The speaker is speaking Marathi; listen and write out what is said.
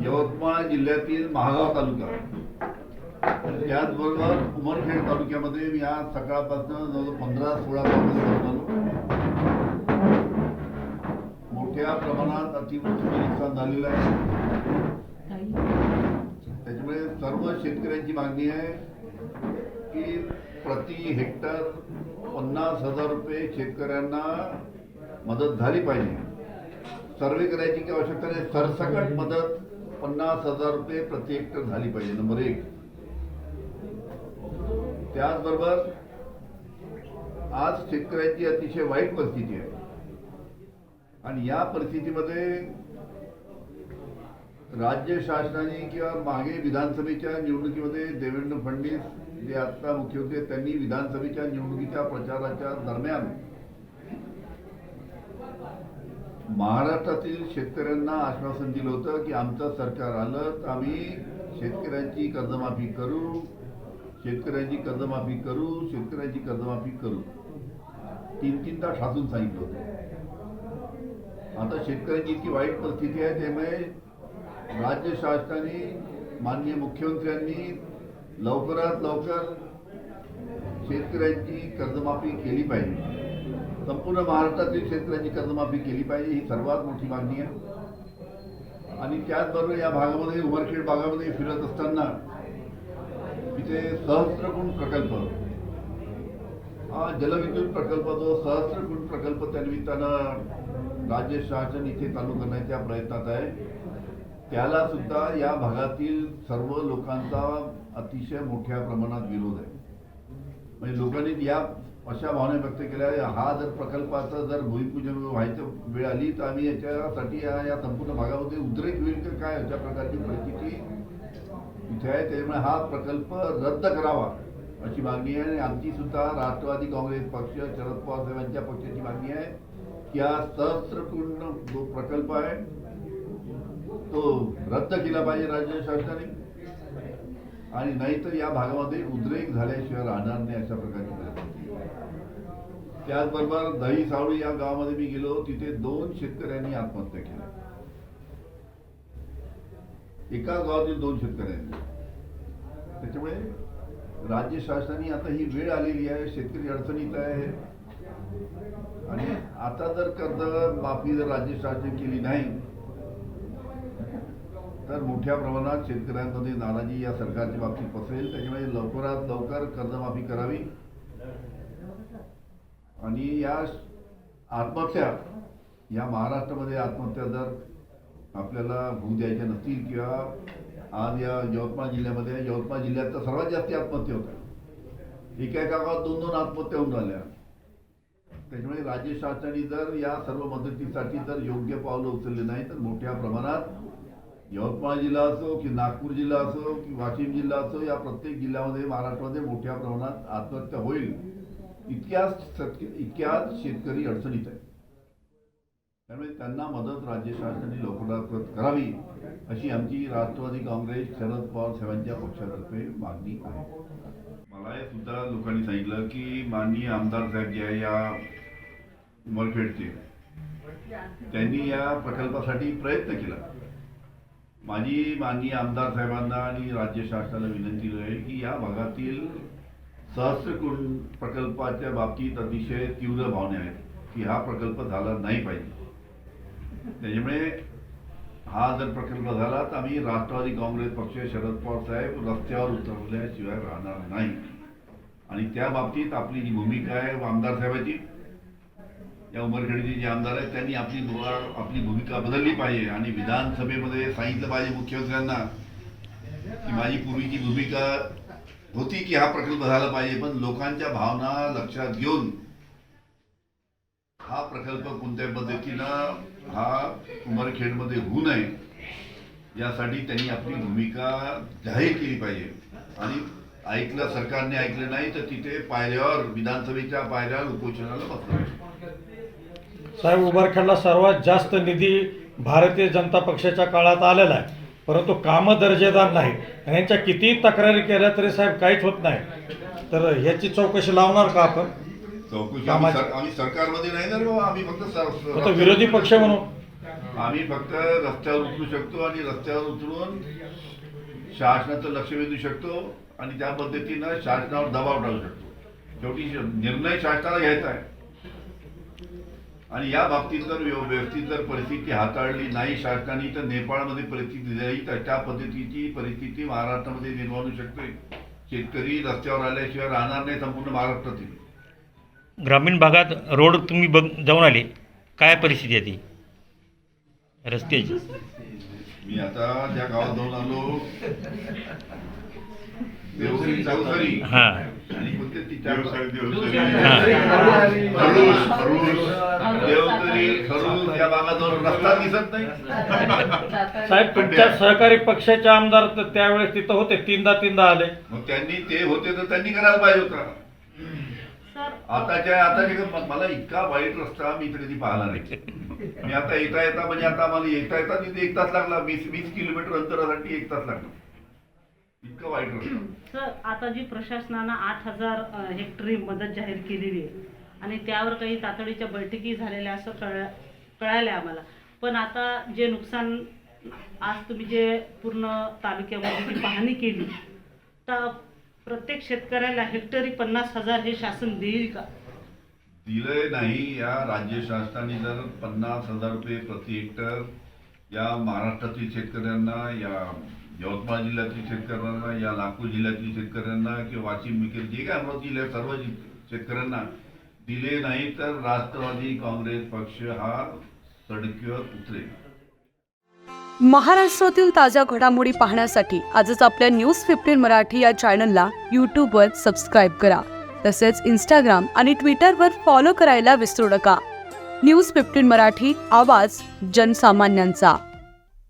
यवतमाळ जिल्ह्यातील महागाव तालुका. त्याचबरोबर उमरखेड तालुक्यामध्ये मी आज सकाळपासून जवळजवळ पंधरा सोळा तालुक्यात मोठ्या प्रमाणात अतिवृष्टीचे नुकसान झालेलं आहे. त्याच्यामुळे सर्व शेतकऱ्यांची मागणी आहे की प्रति हेक्टर पन्नास हजार रुपये शेतकऱ्यांना मदत झाली पाहिजे. सर्वे करायची की आवश्यकता नाही. सरसकट मदत पन्नास हजार रुपये प्रति हेक्टर झाली पाहिजे नंबर एक. त्याचबरोबर आज शेतकऱ्यांची अतिशय वाईट परिस्थिती आहे. आणि या परिस्थितीमध्ये राज्य शासनाने किंवा मागे विधानसभेच्या निवडणुकीमध्ये देवेंद्र फडणवीस जे आता मुख्यमंत्री आहेत त्यांनी विधानसभेच्या निवडणुकीच्या प्रचाराच्या दरम्यान महाराष्ट्रातील शेतकऱ्यांना आश्वासन दिलं होतं की आमचं सरकार आलं तर आम्ही शेतकऱ्यांची कर्जमाफी करू शेतकऱ्यांची कर्जमाफी करू शेतकऱ्यांची कर्जमाफी करू. तीन तीनदा ठासून सांगितलं होतं. आता शेतकऱ्यांची इतकी वाईट परिस्थिती आहे त्यामुळे राज्य शासनाने माननीय मुख्यमंत्र्यांनी लवकरात लवकर शेतकऱ्यांची कर्जमाफी केली पाहिजे. संपूर्ण महाराष्ट्रातील शेतकऱ्यांची कर्जमाफी केली पाहिजे ही सर्वात मोठी मागणी आहे. आणि त्याचबरोबर या भागामध्ये उमरखेड भागामध्ये फिरत असताना इथे सहस्त्रकुंड प्रकल्प. हा जलविद्युत प्रकल्प जो सहस्त्रकुंड प्रकल्प त्या निमित्तानं राज्य शासन इथे चालू करण्याच्या प्रयत्नात आहे. त्याला सुद्धा या भागातील सर्व लोकांचा अतिशय मोठ्या प्रमाणात विरोध आहे. म्हणजे लोकांनी या अशा भावना व्यक्त केल्या हा जर प्रकल्पाचं जर भूमिपूजन व्हायचं वेळ आली तर आम्ही याच्यासाठी या संपूर्ण भागामध्ये उद्रेक होईल तर काय अशा प्रकारची परिस्थिती इथे आहे. त्यामुळे हा प्रकल्प रद्द करावा अशी मागणी आहे. आणि आमची सुद्धा राष्ट्रवादी काँग्रेस पक्ष शरद पवार साहेबांच्या पक्षाची मागणी आहे की हा सहस्त्रपूर्ण जो प्रकल्प आहे तो रद्द केला पाहिजे राज्य शासनाने. आणि नाहीतर या भागामध्ये उद्रेक झाल्याशिवाय राहणार नाही अशा प्रकारची त्याचबरोबर दही सावळी या गावामध्ये मी गेलो तिथे दोन शेतकऱ्यांनी आत्महत्या केल्या एका गावातील दोन शेतकऱ्यांनी. त्याच्यामुळे राज्य शासनाने आता ही वेळ आलेली आहे शेतकरी अडचणीत आहे. आणि आता जर कर्ज माफी जर राज्य शासन केली नाही तर मोठ्या प्रमाणात शेतकऱ्यांमध्ये नाराजी या सरकारच्या बाबतीत पसरेल. त्याच्यामुळे लवकरात लवकर कर्जमाफी करावी. आणि या आत्महत्या या महाराष्ट्रामध्ये आत्महत्या जर आपल्याला होऊ द्यायच्या नसतील किंवा आज या यवतमाळ जिल्ह्यामध्ये यवतमाळ जिल्ह्यात तर सर्वात जास्त आत्महत्या होत्या. एका एका गावात दोन दोन आत्महत्या होऊन राहिल्या. त्याच्यामुळे राज्य शासनाने जर या सर्व मदतीसाठी जर योग्य पावलं उचलले नाही तर मोठ्या प्रमाणात यवतमाळ जिल्हा असो की नागपूर जिल्हा असो की वाशिम जिल्हा असो या प्रत्येक जिल्ह्यामध्ये महाराष्ट्रामध्ये मोठ्या प्रमाणात आत्महत्या होईल. इतक्याच इतक्याच शेतकरी अडचणीत आहे त्यामुळे त्यांना मदत राज्य शासनाने लवकरात करावी अशी आमची राष्ट्रवादी काँग्रेस शरद पवार साहेबांच्या पक्षातर्फे मागणी आहे. मला हे सुद्धा लोकांनी सांगितलं की माननीय आमदार साहेब जे आहे या उमरखेडचे त्यांनी या प्रकल्पासाठी प्रयत्न केला. माझी माननीय आमदार साहेबांना आणि राज्य शासनाला विनंती आहे की या भागातील सहस्रकुंड प्रकल्पाच्या बाबतीत अतिशय तीव्र भावना आहेत की हा प्रकल्प झाला नाही पाहिजे. त्याच्यामुळे हा जर प्रकल्प झाला तर आम्ही राष्ट्रवादी काँग्रेस पक्ष शरद पवार साहेब रस्त्यावर उतरवल्याशिवाय राहणार नाही. आणि त्या बाबतीत आपली जी भूमिका आहे आमदार साहेबाची या उमरखेडचे जे आमदार आहेत त्यांनी आपली आपली भूमिका बदलली पाहिजे आणि विधानसभेमध्ये सांगितलं पाहिजे मुख्यमंत्र्यांना की माझी पूर्वीची भूमिका होती की हा प्रकल्प झाला पाहिजे पण लोकांच्या भावना लक्षात घेऊन हा प्रकल्प कोणत्या पद्धतीनं हा उमरखेडमध्ये होऊ नये यासाठी त्यांनी आपली भूमिका जाहीर केली पाहिजे आणि ऐकलं सरकारने ऐकलं नाही तर तिथे पायऱ्यावर विधानसभेच्या पायऱ्यावर उपोषणाला बसलं पाहिजे. साहेब उभारखेडला सर्वात जास्त निधी भारतीय जनता पक्षाच्या काळात आलेला आहे. परंतु कामं दर्जेदार नाही आणि यांच्या कितीही तक्रारी केल्या तरी साहेब काहीच होत नाही. तर ह्याची चौकशी लावणार का आपण? चौकशी आम्ही सर- आम्ही सरकारमध्ये नाही ना रे बाबा, आम्ही फक्त सर- आता विरोधी पक्ष म्हणून. आम्ही फक्त रस्त्यावर उतरू शकतो आणि रस्त्यावर उतरून शासनाचं लक्ष वेधू शकतो आणि त्या पद्धतीनं शासनावर दबाव टाकू शकतो. शेवटी श- निर्णय शासनाला घ्यायचा आहे. आणि या बाबतीत जर व्यव- व्यवस्थित जर परिस्थिती हाताळली नाही शासनाने तर नेपाळमध्ये परिस्थिती झाली तर त्या पद्धतीची परिस्थिती महाराष्ट्रामध्ये निर्माण होऊ शकते. शेतकरी रस्त्यावर आल्याशिवाय राहणार नाही संपूर्ण महाराष्ट्रातील. ग्रामीण भागात रोड तुम्ही बघ जाऊन आले. काय परिस्थिती आहे ती? रस्त्याची. मी आता ज्या गावात जाऊन आलो हां. आणि या रस्ता दिसत नाही साहेब तुमच्या सहकारी पक्षाचे आमदार तर त्यावेळेस तिथं होते तीनदा तीनदा आले. मग त्यांनी ते होते तर त्यांनी करायला पाहिजे होता. आताच्या आता मला इतका वाईट रस्ता मी इथे कधी पाहिला नाही. मी आता येता येता म्हणजे आता मला येता येता तिथे एक तास लागला. वीस वीस किलोमीटर अंतरासाठी एक तास लागला. इतका वाईट रस्ता सर आता जी प्रशासनानं आठ हजार हेक्टरी मदत जाहीर केलेली आहे आणि त्यावर काही तातडीच्या बैठकी झालेल्या असं कळ कळायलं आम्हाला. पण आता जे नुकसान आज तुम्ही जे पूर्ण तालुक्यामध्ये जी पाहणी केली तर प्रत्येक शेतकऱ्याला हेक्टरी पन्नास हजार हे शासन देईल का? दिलंय नाही. या राज्य शासनाने जर पन्नास हजार रुपये प्रति हेक्टर या महाराष्ट्रातील शेतकऱ्यांना या यवतमाळ जिल्ह्यातील शेतकऱ्यांना या नागपूर जिल्ह्यातील शेतकऱ्यांना किंवा वाशिम विकेल जे काय अमरावती जिल्ह्यात सर्व शेतकऱ्यांना दिले नाही तर राष्ट्रवादी काँग्रेस पक्ष हा सडकीवर उतरेल. महाराष्ट्रातील ताज्या घडामोडी पाहण्यासाठी आजच आपल्या न्यूज फिफ्टीन मराठी या चॅनलला यूट्यूबवर सबस्क्राईब करा. तसेच इंस्टाग्राम आणि ट्विटरवर फॉलो करायला विसरू नका. न्यूज फिफ्टीन मराठी आवाज जनसामान्यांचा.